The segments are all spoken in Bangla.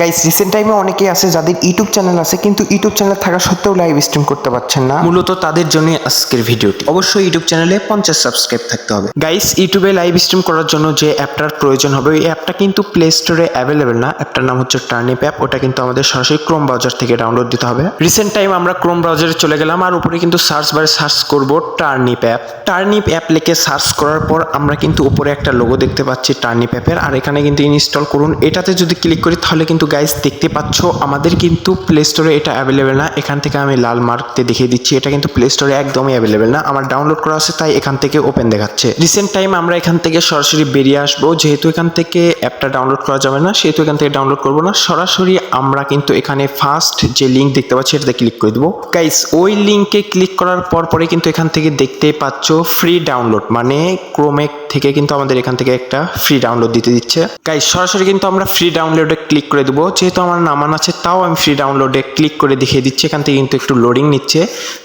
গাইস রিসেন্ট টাইমে অনেকেই আছে যাদের ইউটিউব চ্যানেল আছে, কিন্তু ইউটিউব চ্যানেল থাকা সত্ত্বেও লাইভ স্ট্রিম করতে পারছেন না। মূলত তাদের জন্য আজকের ভিডিওটি। অবশ্যই ইউটিউব চ্যানেলে পঞ্চাশ সাবস্ক্রাইব থাকতে হবে। গাইস ইউটিউবে লাইভ স্ট্রিম করার জন্য যে অ্যাপটার প্রয়োজন হবে, ওই অ্যাপটা কিন্তু প্লে স্টোরে অ্যাভেলেবেল না। অ্যাপটার নাম হচ্ছে টার্নিপ অ্যাপ ওটা কিন্তু আমাদের সরাসরি ক্রোম ব্রাউজার থেকে ডাউনলোড দিতে হবে। রিসেন্ট টাইম আমরা ক্রোম ব্রাউজারে চলে গেলাম, আর উপরে কিন্তু সার্চ বারে সার্চ করব টার্নিপ অ্যাপ টার্নিপ অ্যাপ লিখে সার্চ করার পর আমরা কিন্তু উপরে একটা লোগো দেখতে পাচ্ছি টার্নিপ অ্যাপের আর এখানে কিন্তু ইনস্টল করুন। এটাতে যদি ক্লিক করি, তাহলে কিন্তু গাইস দেখতে পাচ্ছ, আমাদের কিন্তু প্লে স্টোরে এটা অ্যাভেলেবেল না। এখান থেকে আমি লাল মার্কতে দেখিয়ে দিচ্ছি, এটা কিন্তু প্লে স্টোরে একদমই অ্যাভেলেবেল না। আমার ডাউনলোড করা আছে, তাই এখান থেকে ওপেন দেখাচ্ছে। রিসেন্ট টাইম আমরা এখান থেকে সরাসরি বেরিয়ে আসব, যেহেতু এখান থেকে অ্যাপটা ডাউনলোড করা যাবে না, সেহেতু এখান থেকে ডাউনলোড করব না। সরাসরি আমরা কিন্তু এখানে ফার্স্ট যে লিঙ্ক দেখতে পাচ্ছি এটাতে ক্লিক করে দেবো। গাইস ওই লিঙ্কে ক্লিক করার পর পরে কিন্তু এখান থেকে দেখতেই পাচ্ছ ফ্রি ডাউনলোড মানে ক্রোমে থেকে কিন্তু আমাদের এখান থেকে একটা ফ্রি ডাউনলোড দিতে দিচ্ছে। গাইস সরাসরি কিন্তু আমরা ফ্রি ডাউনলোডে ক্লিক করে দেবো। যেহেতু আমার নামান আছে, তাও আমি ফ্রি ডাউনলোডে ক্লিক করে দেখিয়ে দিচ্ছি। এখান থেকে কিন্তু একটু লোডিং নিচ্ছে।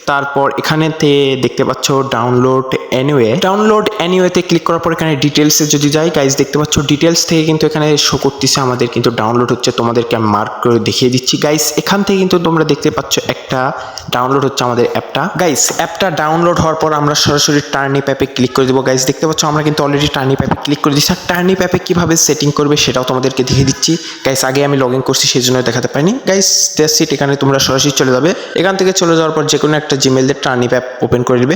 তারপর এখানেতে দেখতে পাচ্ছ ডাউনলোড অ্যানিওয়ে ডাউনলোড অ্যানিওয়েতে ক্লিক করার পর এখানে ডিটেলসে যদি যাই গাইস দেখতে পাচ্ছ ডিটেলস থেকে কিন্তু এখানে শো করতেছে আমাদের কিন্তু ডাউনলোড হচ্ছে। তোমাদেরকে আমি মার্ক করে দেখিয়ে দিচ্ছি। গাইস এখান থেকে কিন্তু তোমরা দেখতে পাচ্ছ একটা ডাউনলোড হচ্ছে আমাদের অ্যাপটা গাইস অ্যাপটা ডাউনলোড হওয়ার পর আমরা সরাসরি টার্নিপ অ্যাপে ক্লিক করে দেবো। গাইস দেখতে পাচ্ছ আমরা কিন্তু অলরেডি টার্নি প্যাপে ক্লিক করে দিচ্ছি আর টার্নি প্যাপে কীভাবে সেটিং করবে সেটাও তোমাদেরকে দিয়ে দিচ্ছি। গাইস আগে আমি লগ ইন করছি, সেই জন্য দেখাতে পারিনি। গাইস দ্যাটস ইট এখানে তোমরা সরাসরি চলে যাবে। এখান থেকে চলে যাওয়ার পর যে কোনো একটা জিমেল দিয়ে টার্নি প্যাপ ওপেন করে দিবে।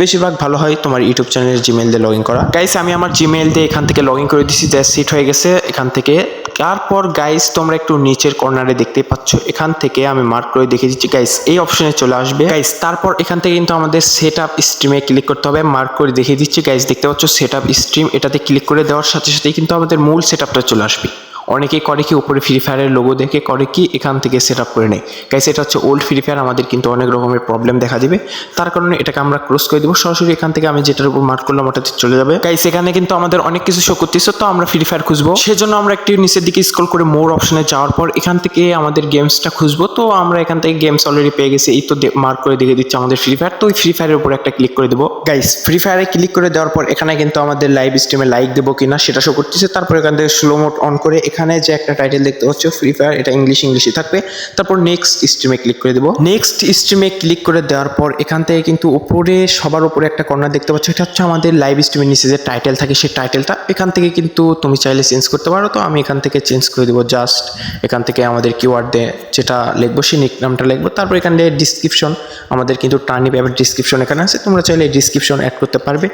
বেশিরভাগ ভালো হয় তোমার ইউটিউব চ্যানেলের জিমেল দিয়ে লগ ইন করা। গাইস আমি আমার জিমেল দিয়ে এখান থেকে লগ ইন করে দিচ্ছি দ্যাটস ইট হয়ে গেছে। এখান থেকে তারপর গাইস তোমরা একটু নিচের কর্নারে দেখতে পাচ্ছ। এখান থেকে আমি মার্ক করে দেখে দিচ্ছি গাইস এই অপশনে চলে আসবে। গাইস তারপর এখান থেকে কিন্তু আমাদের সেট আপ স্ট্রিমে ক্লিক করতে হবে। মার্ক করে দেখিয়ে দিচ্ছি গাইস দেখতে পাচ্ছ সেট আপ স্ট্রিম এটাতে ক্লিক করে দেওয়ার সাথে সাথেই কিন্তু আমাদের মূল সেট আপটা চলে আসবে। অনেকেই করে কি উপরে ফ্রি ফায়ারের লোগো দেখে করে কি এখান থেকে সেট আপ করে নেয়। গাইস এটা হচ্ছে ওল্ড ফ্রি ফায়ার আমাদের কিন্তু অনেক রকমের প্রবলেম দেখা দিবে। তার কারণে এটাকে আমরা ক্রস করে দেবো। সরাসরি এখান থেকে আমি যেটার উপর মার্ক করলাম, ওটাতে চলে যাবে। গাইস এখানে কিন্তু আমাদের অনেক কিছু শো করতেছে, তো আমরা ফ্রি ফায়ার খুঁজবো। সেজন্য আমরা একটু নিচের দিকে স্ক্রল করে মোর অপশনে যাওয়ার পর এখান থেকে আমাদের গেমসটা খুঁজবো। তো আমরা এখান থেকে গেমস অলরেডি পেয়ে গেছি, এই তো মার্ক করে দেখে দিচ্ছে আমাদের ফ্রি ফায়ার তো ওই ফ্রি ফায়ারের উপর একটা ক্লিক করে দেবো। গাইস ফ্রি ফায়ারে ক্লিক করে দেওয়ার পর এখানে কিন্তু আমাদের লাইভ স্ট্রিমে লাইক দেবো কিনা, সেটা শো করতেছে। তারপর এখান থেকে স্লো মোড অন করে এখানে যে একটা টাইটেল দেখতে পাচ্ছ ফ্রি ফায়ার এটা ইংলিশ ইংলিশে থাকবে। তারপর নেক্সট স্ট্রিমে ক্লিক করে দেবো। নেক্সট স্ট্রিমে ক্লিক করে দেওয়ার পর এখান থেকে কিন্তু উপরে, সবার উপরে একটা কর্নার দেখতে পাচ্ছ। এটা হচ্ছে আমাদের লাইভ স্ট্রিমের নিচে যে টাইটেল থাকে, সেই টাইটেলটা এখান থেকে কিন্তু তুমি চাইলে চেঞ্জ করতে পারো। তো আমি এখান থেকে চেঞ্জ করে দেবো জাস্ট এখান থেকে আমাদের কিওয়ার্ড দিয়ে যেটা লিখব, সেই নিক নামটা লিখব। তারপর এখান থেকে ডিসক্রিপশন আমাদের কিন্তু টার্নি অ্যাপের ডিসক্রিপশন এখানে আছে। তোমরা চাইলে ডিসক্রিপশন অ্যাড করতে পারবে।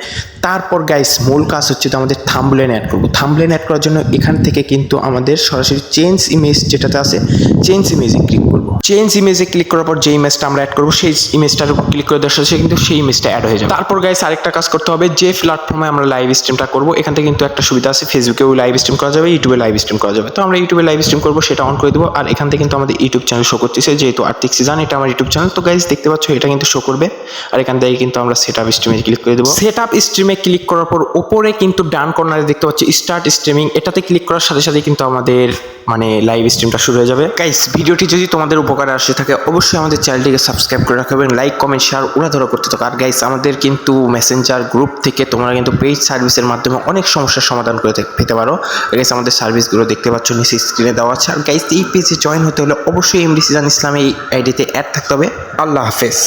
তারপর গাইস মূল কাজ হচ্ছে তো আমাদের থাম্বলেন অ্যাড করব। থাম্বলেন অ্যাড করার জন্য এখান থেকে কিন্তু আমাদের সরাসরি চেঞ্জ ইমেজ যেটাতে আছে চেঞ্জ ইমেজে ক্লিক করব। চেঞ্জ ইমেজে ক্লিক করার পর যে ইমেজটা আমরা অ্যাড করব, সেই ইমেজটার উপর ক্লিক করে দেওয়ার সাথে কিন্তু সেই ইমেজটা অ্যাড হয়ে যাবে। তারপর গাইস আরেকটা কাজ করতে হবে, যে প্ল্যাটফর্মে আমরা লাইভ স্ট্রিমটা করব, এখান থেকে কিন্তু একটা সুবিধা আছে ফেসবুকেও লাইভ স্ট্রিম করা যাবে ইউটিউবে লাইভ স্ট্রিম করা যাবে। তো আমরা ইউটিউবে লাইভ স্ট্রিম করব, সেটা অন করে দেবো, আর এখান থেকে কিন্তু আমাদের ইউটিউব চ্যানেল শো করতেছে, যেহেতু আর্থিক সিজন এটা আমার ইউটিউব চ্যানেল তো গাইস দেখতে পাচ্ছ এটা কিন্তু শো করবে, আর এখান থেকে কিন্তু আমরা সেট আপ স্ট্রিমে ক্লিক করে দেবো। সেট আপ স্ট্রিমে ক্লিক করার পর উপরে কিন্তু ডান কর্নারে দেখতে পাচ্ছি স্টার্ট স্ট্রিমিং এটাতে ক্লিক করার সাথে সাথে কিন্তু আমাদের মানে লাইভ স্ট্রিমটা শুরু হয়ে যাবে। গাইস ভিডিওটি যদি তোমাদের উপকারে আসে থাকে, অবশ্যই আমাদের চ্যানেলটিকে সাবস্ক্রাইব করে রাখবেন লাইক কমেন্ট শেয়ার উড়াধরা করতে থাকো। আর গাইস আমাদের কিন্তু মেসেঞ্জার গ্রুপ থেকে তোমরা কিন্তু পেইড সার্ভিসের মাধ্যমে অনেক সমস্যার সমাধান করে পেতে পারো। গাইস আমাদের সার্ভিসগুলো দেখতে পাচ্ছ, নিচে স্ক্রিনে দেওয়া আছে। আর গাইস এই পেজে জয়েন হতে হলে অবশ্যই এমডি সিজান ইসলামে এই আইডিতে অ্যাড থাকতে হবে। আল্লাহ হাফেজ।